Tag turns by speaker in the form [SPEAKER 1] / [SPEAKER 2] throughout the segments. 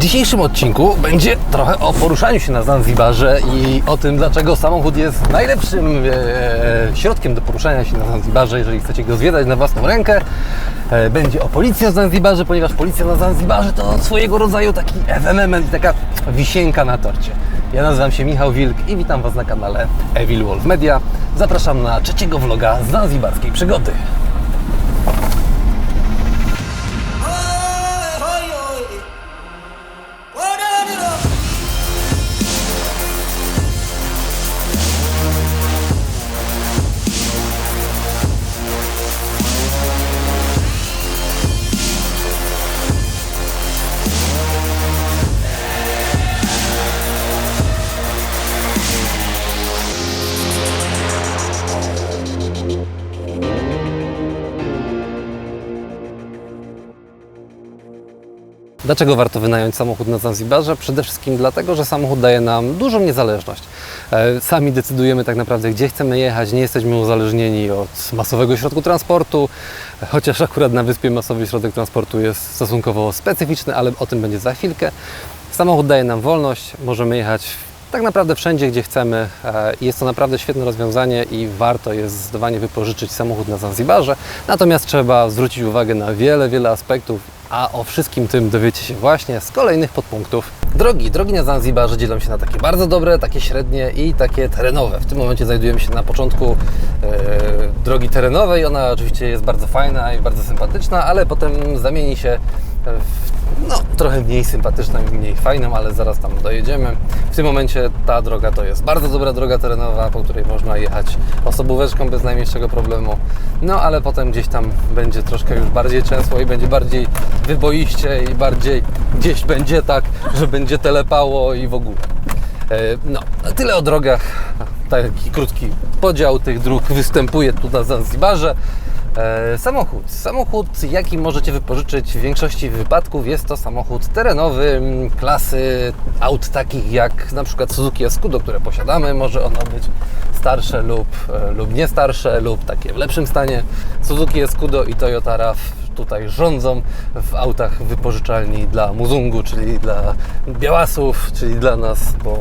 [SPEAKER 1] W dzisiejszym odcinku będzie trochę o poruszaniu się na Zanzibarze i o tym, dlaczego samochód jest najlepszym e, środkiem do poruszania się na Zanzibarze, jeżeli chcecie go zwiedzać na własną rękę. E, będzie o policji na Zanzibarze, ponieważ policja na Zanzibarze to swojego rodzaju taki ewenement i taka wisienka na torcie. Ja nazywam się Michał Wilk i witam Was na kanale Evil Wolf Media. Zapraszam na trzeciego vloga z zanzibarskiej przygody. Dlaczego warto wynająć samochód na Zanzibarze? Przede wszystkim dlatego, że samochód daje nam dużą niezależność. E, Sami decydujemy tak naprawdę, gdzie chcemy jechać, nie jesteśmy uzależnieni od masowego środku transportu, chociaż akurat na wyspie masowy środek transportu jest stosunkowo specyficzny, ale o tym będzie za chwilkę. Samochód daje nam wolność, możemy jechać tak naprawdę wszędzie, gdzie chcemy. E, Jest to naprawdę świetne rozwiązanie i warto jest zdecydowanie wypożyczyć samochód na Zanzibarze. Natomiast trzeba zwrócić uwagę na wiele, wiele aspektów, a o wszystkim tym dowiecie się właśnie z kolejnych podpunktów. Drogi, drogi na Zanzibarze dzielą się na takie bardzo dobre, takie średnie i takie terenowe. W tym momencie znajdujemy się na początku e, drogi terenowej. Ona oczywiście jest bardzo fajna i bardzo sympatyczna, ale potem zamieni się w no, trochę mniej sympatyczną i mniej fajną, ale zaraz tam dojedziemy. W tym momencie ta droga to jest bardzo dobra droga terenowa, po której można jechać osobóweczką bez najmniejszego problemu. No, ale potem gdzieś tam będzie troszkę już bardziej często i będzie bardziej wyboiście i bardziej gdzieś będzie tak, że będzie telepało i w ogóle. E, No, tyle o drogach. Taki krótki podział tych dróg występuje tu na Zanzibarze. E, Samochód. Samochód, jaki możecie wypożyczyć w większości wypadków, jest to samochód terenowy m, klasy aut takich jak na przykład Suzuki Escudo, które posiadamy. Może ono być starsze lub, e, lub nie starsze, lub takie w lepszym stanie. Suzuki Escudo i Toyota RAV tutaj rządzą w autach wypożyczalni dla Muzungu, czyli dla białasów, czyli dla nas, bo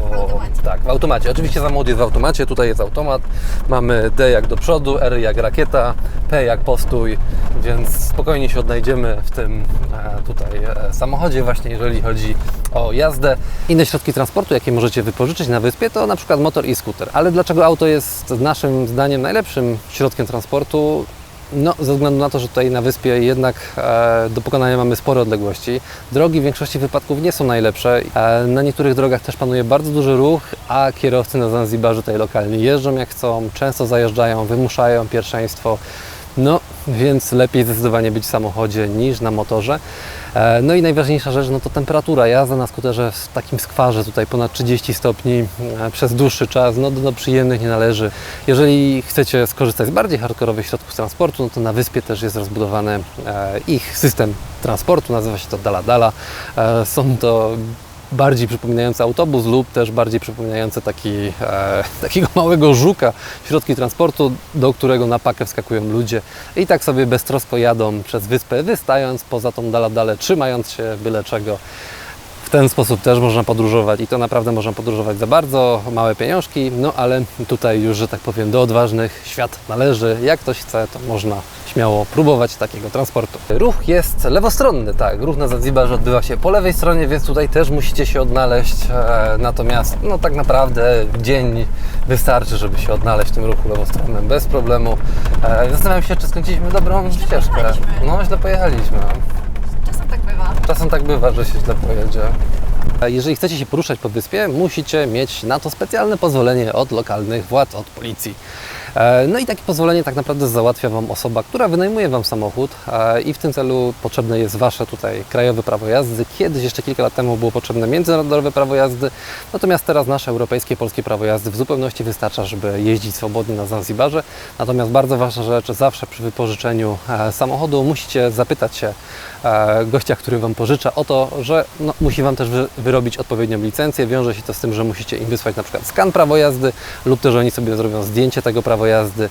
[SPEAKER 1] tak, w automacie. Oczywiście samochód jest w automacie, tutaj jest automat. Mamy D jak do przodu, R jak rakieta, P jak postój, więc spokojnie się odnajdziemy w tym e, tutaj e, samochodzie właśnie, jeżeli chodzi o jazdę. Inne środki transportu, jakie możecie wypożyczyć na wyspie, to na przykład motor i skuter. Ale dlaczego auto jest naszym zdaniem najlepszym środkiem transportu? No, ze względu na to, że tutaj na wyspie jednak e, do pokonania mamy spore odległości. Drogi w większości wypadków nie są najlepsze. E, na niektórych drogach też panuje bardzo duży ruch, a kierowcy na Zanzibarze tutaj lokalni jeżdżą jak chcą, często zajeżdżają, wymuszają pierwszeństwo. No, więc lepiej zdecydowanie być w samochodzie niż na motorze. E, No i najważniejsza rzecz, no to temperatura. Jazda na skuterze w takim skwarze, tutaj ponad 30 stopni e, przez dłuższy czas, no do, do przyjemnych nie należy. Jeżeli chcecie skorzystać z bardziej hardkorowych środków transportu, no to na wyspie też jest rozbudowany e, ich system transportu, nazywa się to Dala Dala. Są to bardziej przypominające autobus lub też bardziej przypominające taki, e, takiego małego żuka środki transportu, do którego na pakę wskakują ludzie i tak sobie beztrosko jadą przez wyspę, wystając poza tą dala dale, trzymając się byle czego. W ten sposób też można podróżować i to naprawdę można podróżować za bardzo małe pieniążki, no ale tutaj już, że tak powiem, do odważnych świat należy. Jak ktoś chce, to można śmiało próbować takiego transportu. Ruch jest lewostronny, tak. Ruch na Zanzibarze odbywa się po lewej stronie, więc tutaj też musicie się odnaleźć. E, natomiast, no tak naprawdę dzień wystarczy, żeby się odnaleźć w tym ruchu lewostronnym bez problemu. E, zastanawiam się, czy skręciliśmy dobrą ścieżkę. No, źle pojechaliśmy.
[SPEAKER 2] Czasem tak bywa.
[SPEAKER 1] Że się źle pojedzie. Jeżeli chcecie się poruszać po wyspie, musicie mieć na to specjalne pozwolenie od lokalnych władz, od policji. E, No i takie pozwolenie tak naprawdę załatwia Wam osoba, która wynajmuje Wam samochód e, i w tym celu potrzebne jest Wasze tutaj krajowe prawo jazdy. Kiedyś, jeszcze kilka lat temu było potrzebne międzynarodowe prawo jazdy, natomiast teraz nasze europejskie, polskie prawo jazdy w zupełności wystarcza, żeby jeździć swobodnie na Zanzibarze. Natomiast bardzo ważna rzecz, zawsze przy wypożyczeniu e, samochodu musicie zapytać się gościa, który Wam pożycza o to, że no, musi Wam też wy, wyrobić odpowiednią licencję. Wiąże się to z tym, że musicie im wysłać na przykład skan prawo jazdy lub też oni sobie zrobią zdjęcie tego prawa prawo jazdy.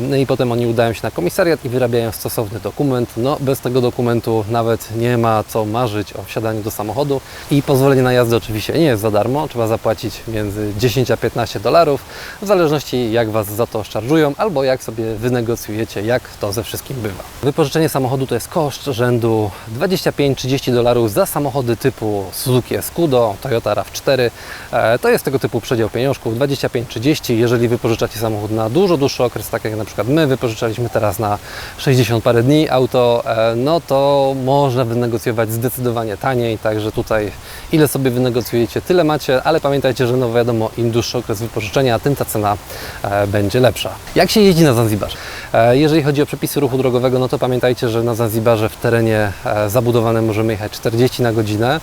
[SPEAKER 1] No i potem oni udają się na komisariat i wyrabiają stosowny dokument. No bez tego dokumentu nawet nie ma co marzyć o wsiadaniu do samochodu i pozwolenie na jazdę oczywiście nie jest za darmo, trzeba zapłacić między 10 a 15 dolarów, w zależności jak Was za to szarżują albo jak sobie wynegocjujecie, jak to ze wszystkim bywa. Wypożyczenie samochodu to jest koszt rzędu 25-30 dolarów za samochody typu Suzuki Escudo, Toyota RAV4. E, To jest tego typu przedział pieniążków 25-30. Jeżeli wypożyczacie samochód na dużo dłuższy okres, tak jak na przykład my wypożyczaliśmy teraz na 60 parę dni auto, e, no to można wynegocjować zdecydowanie taniej, także tutaj ile sobie wynegocjujecie, tyle macie, ale pamiętajcie, że no wiadomo, im dłuższy okres wypożyczenia, tym ta cena e, będzie lepsza. Jak się jeździ na Zanzibarze? E, Jeżeli chodzi o przepisy ruchu drogowego, no to pamiętajcie, że na Zanzibarze w terenie zabudowanym możemy jechać 40 na godzinę,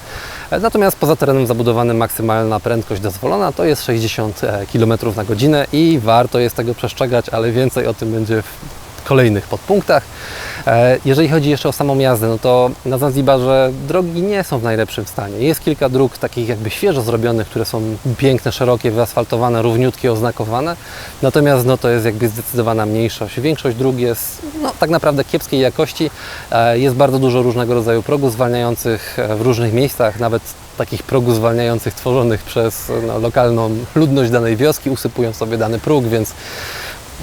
[SPEAKER 1] natomiast poza terenem zabudowanym maksymalna prędkość dozwolona to jest 60 km na godzinę i warto jest tego przestrzegać, ale więcej o tym będzie w kolejnych podpunktach. E, Jeżeli chodzi jeszcze o samą jazdę, no to na Zanzibarze drogi nie są w najlepszym stanie. Jest kilka dróg takich jakby świeżo zrobionych, które są piękne, szerokie, wyasfaltowane, równiutkie, oznakowane. Natomiast no, to jest jakby zdecydowana mniejszość. Większość dróg jest no, tak naprawdę kiepskiej jakości. E, Jest bardzo dużo różnego rodzaju progów zwalniających e, w różnych miejscach, nawet takich progów zwalniających tworzonych przez no, lokalną ludność danej wioski, usypują sobie dany próg, więc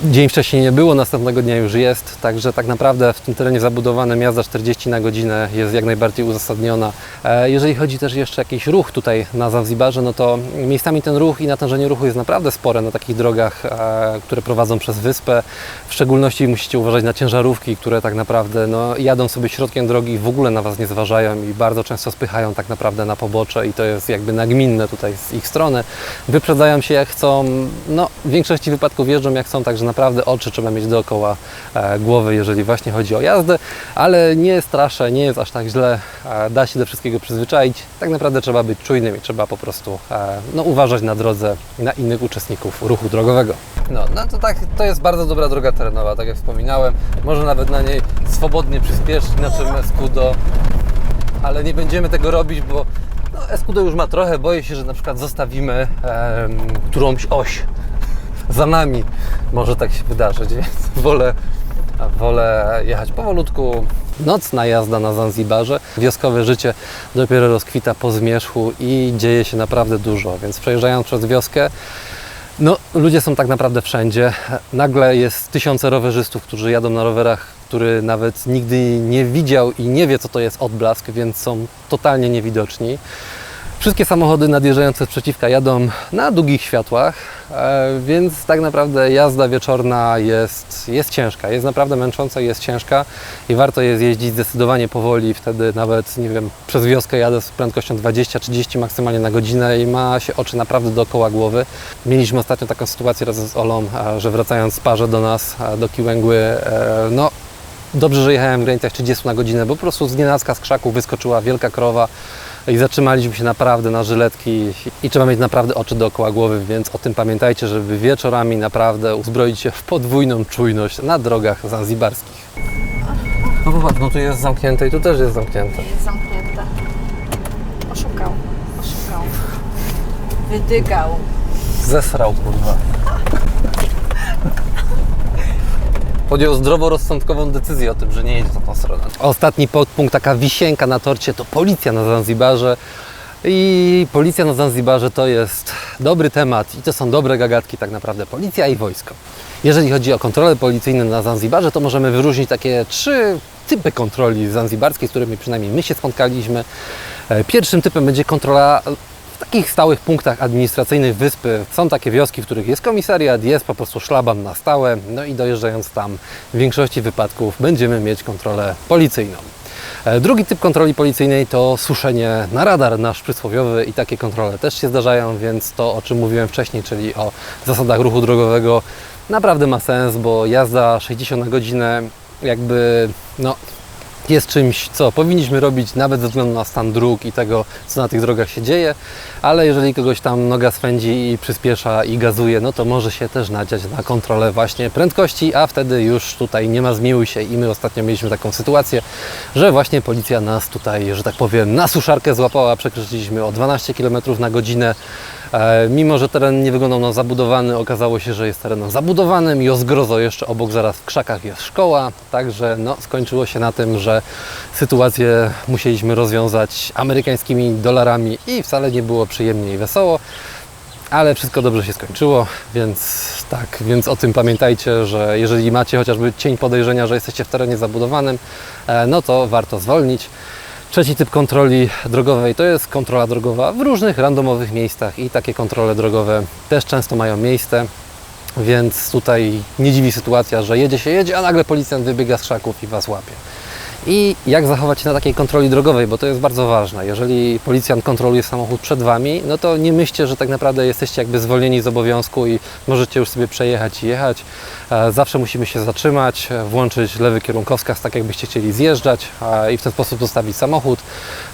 [SPEAKER 1] Dzień wcześniej nie było, następnego dnia już jest, także tak naprawdę w tym terenie zabudowanym jazda 40 na godzinę jest jak najbardziej uzasadniona. E, Jeżeli chodzi też jeszcze jakiś ruch tutaj na Zanzibarze, no to miejscami ten ruch i natężenie ruchu jest naprawdę spore na takich drogach, e, które prowadzą przez wyspę. W szczególności musicie uważać na ciężarówki, które tak naprawdę no, jadą sobie środkiem drogi i w ogóle na Was nie zważają i bardzo często spychają tak naprawdę na pobocze i to jest jakby nagminne tutaj z ich strony. Wyprzedzają się jak chcą, no w większości wypadków jeżdżą jak chcą, także naprawdę oczy trzeba mieć dookoła e, głowy, jeżeli właśnie chodzi o jazdę, ale nie straszę, nie jest aż tak źle, e, da się do wszystkiego przyzwyczaić. Tak naprawdę trzeba być czujnym i trzeba po prostu e, no, uważać na drodze i na innych uczestników ruchu drogowego. No, no to tak, to jest bardzo dobra droga terenowa, tak jak wspominałem. Można nawet na niej swobodnie przyspieszyć na czym Escudo, ale nie będziemy tego robić, bo no, Escudo już ma trochę. Boję się, że na przykład zostawimy em, którąś oś za nami. Może tak się wydarzyć, więc wolę, wolę jechać powolutku. Nocna jazda na Zanzibarze. Wioskowe życie dopiero rozkwita po zmierzchu i dzieje się naprawdę dużo, więc przejeżdżając przez wioskę, no, ludzie są tak naprawdę wszędzie. Nagle jest tysiące rowerzystów, którzy jadą na rowerach, który nawet nigdy nie widział i nie wie, co to jest odblask, więc są totalnie niewidoczni. Wszystkie samochody nadjeżdżające z przeciwka jadą na długich światłach, e, więc tak naprawdę jazda wieczorna jest, jest ciężka, jest naprawdę męcząca jest ciężka i warto jest jeździć zdecydowanie powoli, wtedy nawet, nie wiem, przez wioskę jadę z prędkością 20-30 maksymalnie na godzinę i ma się oczy naprawdę dookoła głowy. Mieliśmy ostatnio taką sytuację razem z Olą, e, że wracając z parze do nas, e, do Kiłęgły, no Dobrze, że jechałem w granicach 30 na godzinę, bo po prostu z nienacka z krzaku wyskoczyła wielka krowa i zatrzymaliśmy się naprawdę na żyletki i trzeba mieć naprawdę oczy dookoła głowy, więc o tym pamiętajcie, żeby wieczorami naprawdę uzbroić się w podwójną czujność na drogach zanzibarskich. No popatrz, no tu jest zamknięte i tu też jest zamknięte.
[SPEAKER 2] Jest zamknięte. Oszukał. Oszukał. Wydygał.
[SPEAKER 1] Zesrał, kurwa. Podjął zdroworozsądkową decyzję o tym, że nie jedzie na tą stronę. Ostatni podpunkt, taka wisienka na torcie, to policja na Zanzibarze. I policja na Zanzibarze to jest dobry temat i to są dobre gagatki tak naprawdę. Policja i wojsko. Jeżeli chodzi o kontrole policyjne na Zanzibarze, to możemy wyróżnić takie trzy typy kontroli zanzibarskiej, z którymi przynajmniej my się spotkaliśmy. E, Pierwszym typem będzie kontrola takich stałych punktach administracyjnych wyspy są takie wioski, w których jest komisariat, jest po prostu szlaban na stałe, no i dojeżdżając tam w większości wypadków będziemy mieć kontrolę policyjną. E, Drugi typ kontroli policyjnej to suszenie na radar nasz przysłowiowy i takie kontrole też się zdarzają, więc to o czym mówiłem wcześniej, czyli o zasadach ruchu drogowego naprawdę ma sens, bo jazda 60 na godzinę jakby no jest czymś, co powinniśmy robić nawet ze względu na stan dróg i tego, co na tych drogach się dzieje, ale jeżeli kogoś tam noga swędzi i przyspiesza i gazuje, no to może się też nadziać na kontrolę właśnie prędkości, a wtedy już tutaj nie ma zmiłuj się. I my ostatnio mieliśmy taką sytuację, że właśnie policja nas tutaj, że tak powiem, na suszarkę złapała, przekroczyliśmy o 12 km na godzinę, Mimo, że teren nie wyglądał na zabudowany, okazało się, że jest terenem zabudowanym i o zgrozo jeszcze obok zaraz w krzakach jest szkoła, także no, skończyło się na tym, że sytuację musieliśmy rozwiązać amerykańskimi dolarami i wcale nie było przyjemnie i wesoło ale wszystko dobrze się skończyło, więc tak, więc o tym pamiętajcie, że jeżeli macie chociażby cień podejrzenia, że jesteście w terenie zabudowanym, e, no to warto zwolnić. Trzeci typ kontroli drogowej to jest kontrola drogowa w różnych randomowych miejscach i takie kontrole drogowe też często mają miejsce. Więc tutaj nie dziwi sytuacja, że jedzie się, jedzie, a nagle policjant wybiega z krzaków i Was łapie. I jak zachować się na takiej kontroli drogowej, bo to jest bardzo ważne. Jeżeli policjant kontroluje samochód przed Wami, no to nie myślcie, że tak naprawdę jesteście jakby zwolnieni z obowiązku i możecie już sobie przejechać i jechać. E, Zawsze musimy się zatrzymać, e, włączyć lewy kierunkowskaz, tak jakbyście chcieli zjeżdżać i w ten sposób zostawić samochód,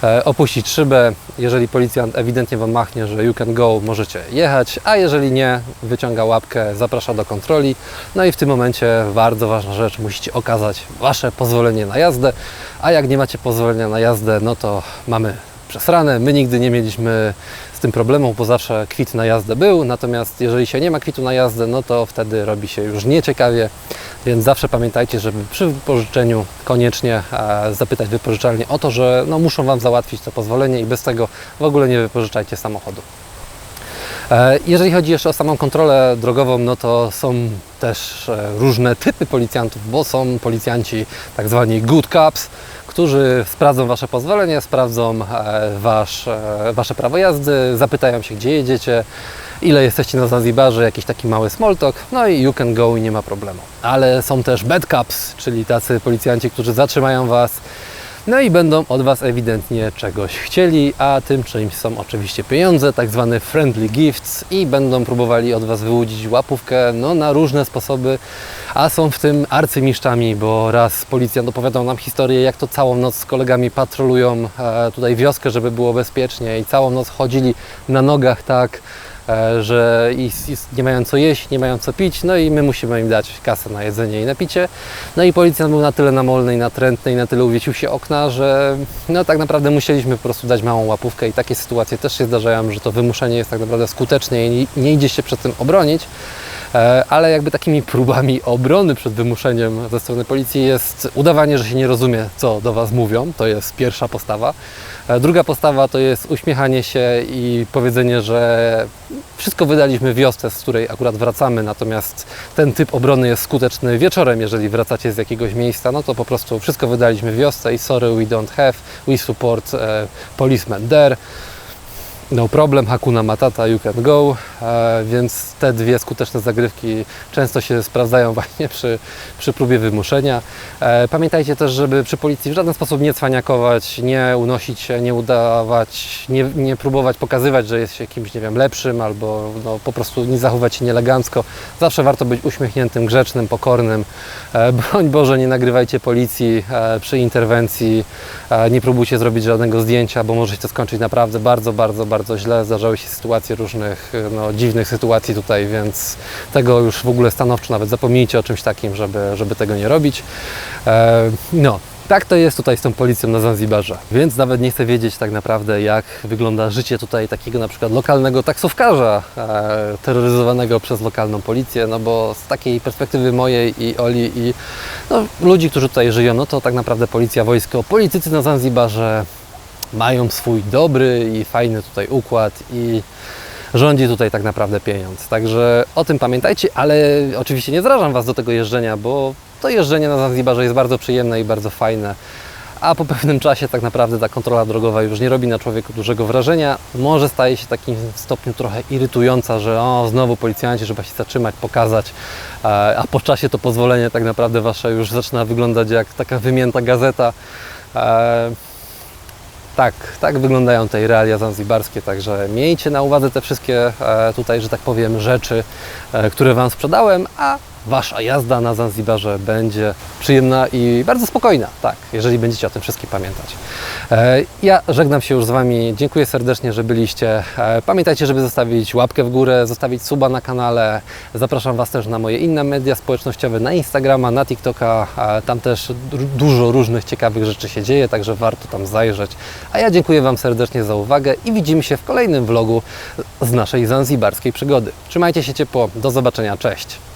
[SPEAKER 1] e, opuścić szybę. Jeżeli policjant ewidentnie Wam machnie, że you can go, możecie jechać, a jeżeli nie, wyciąga łapkę, zaprasza do kontroli. No i w tym momencie bardzo ważna rzecz, musicie okazać Wasze pozwolenie na jazdę, a jak nie macie pozwolenia na jazdę, no to mamy przesrane. My nigdy nie mieliśmy z tym problemu, bo zawsze kwit na jazdę był, natomiast jeżeli się nie ma kwitu na jazdę, no to wtedy robi się już nieciekawie, więc zawsze pamiętajcie, żeby przy wypożyczeniu koniecznie e, zapytać wypożyczalnię o to, że no, muszą Wam załatwić to pozwolenie i bez tego w ogóle nie wypożyczajcie samochodu. E, Jeżeli chodzi jeszcze o samą kontrolę drogową, no to są też e, różne typy policjantów, bo są policjanci tak zwani good cops, którzy sprawdzą Wasze pozwolenie, sprawdzą e, wasz, e, Wasze prawo jazdy, zapytają się, gdzie jedziecie, ile jesteście na Zanzibarze, jakiś taki mały small talk, no i you can go i nie ma problemu. Ale są też bad cops, czyli tacy policjanci, którzy zatrzymają Was, no i będą od Was ewidentnie czegoś chcieli, a tym czymś są oczywiście pieniądze, tak zwane friendly gifts i będą próbowali od Was wyłudzić łapówkę no, na różne sposoby, a są w tym arcymistrzami, bo raz policjant opowiadał nam historię, jak to całą noc z kolegami patrolują e, tutaj wioskę, żeby było bezpiecznie i całą noc chodzili na nogach tak, e, że nie mają co jeść, nie mają co pić, no i my musimy im dać kasę na jedzenie i na picie. No i policjant był na tyle namolny i natrętny i na tyle uwiecił się okna, że no tak naprawdę musieliśmy po prostu dać małą łapówkę i takie sytuacje też się zdarzają, że to wymuszenie jest tak naprawdę skuteczne i nie idzie się przed tym obronić. E, Ale jakby takimi próbami obrony przed wymuszeniem ze strony policji jest udawanie, że się nie rozumie, co do Was mówią. To jest pierwsza postawa. E, Druga postawa to jest uśmiechanie się i powiedzenie, że wszystko wydaliśmy wiosce, z której akurat wracamy, natomiast ten typ obrony jest skuteczny wieczorem, jeżeli wracacie z jakiegoś miejsca, no to po prostu wszystko wydaliśmy wiosce i sorry, we don't have, we support e, policemen there. No problem, Hakuna Matata, you can go, więc te dwie skuteczne zagrywki często się sprawdzają właśnie przy, przy próbie wymuszenia. E, pamiętajcie też, żeby przy policji w żaden sposób nie cwaniakować, nie unosić się, nie udawać, nie, nie próbować pokazywać, że jest się kimś, nie wiem, lepszym albo no, po prostu nie zachowywać się nieelegancko. Zawsze warto być uśmiechniętym, grzecznym, pokornym. E, broń Boże, nie nagrywajcie policji e, przy interwencji, e, nie próbujcie zrobić żadnego zdjęcia, bo może się to skończyć naprawdę bardzo, bardzo, bardzo źle. Zdarzały się sytuacje różnych e, dziwnych sytuacji tutaj, więc tego już w ogóle stanowczo nawet zapomnijcie o czymś takim, żeby, żeby tego nie robić. E, no, tak to jest tutaj z tą policją na Zanzibarze, więc nawet nie chcę wiedzieć tak naprawdę, jak wygląda życie tutaj takiego na przykład lokalnego taksówkarza e, terroryzowanego przez lokalną policję, no bo z takiej perspektywy mojej i Oli i no, ludzi, którzy tutaj żyją, no to tak naprawdę policja, wojsko, politycy na Zanzibarze mają swój dobry i fajny tutaj układ i rządzi tutaj tak naprawdę pieniądz. Także o tym pamiętajcie, ale oczywiście nie zrażam Was do tego jeżdżenia, bo to jeżdżenie na Zanzibarze jest bardzo przyjemne i bardzo fajne. A po pewnym czasie tak naprawdę ta kontrola drogowa już nie robi na człowieku dużego wrażenia. Może staje się takim stopniu trochę irytująca, że o, znowu policjanci, trzeba się zatrzymać, pokazać, e, a po czasie to pozwolenie tak naprawdę Wasze już zaczyna wyglądać jak taka wymięta gazeta. Tak, tak wyglądają te realia zanzibarskie, także miejcie na uwadze te wszystkie e, tutaj, że tak powiem, rzeczy, e, które Wam sprzedałem, a Wasza jazda na Zanzibarze będzie przyjemna i bardzo spokojna, tak, jeżeli będziecie o tym wszystkim pamiętać. E, Ja żegnam się już z Wami. Dziękuję serdecznie, że byliście. E, Pamiętajcie, żeby zostawić łapkę w górę, zostawić suba na kanale. Zapraszam Was też na moje inne media społecznościowe, na Instagrama, na TikToka. E, Tam też du- dużo różnych ciekawych rzeczy się dzieje, także warto tam zajrzeć. A ja dziękuję Wam serdecznie za uwagę i widzimy się w kolejnym vlogu z naszej zanzibarskiej przygody. Trzymajcie się ciepło, do zobaczenia, cześć!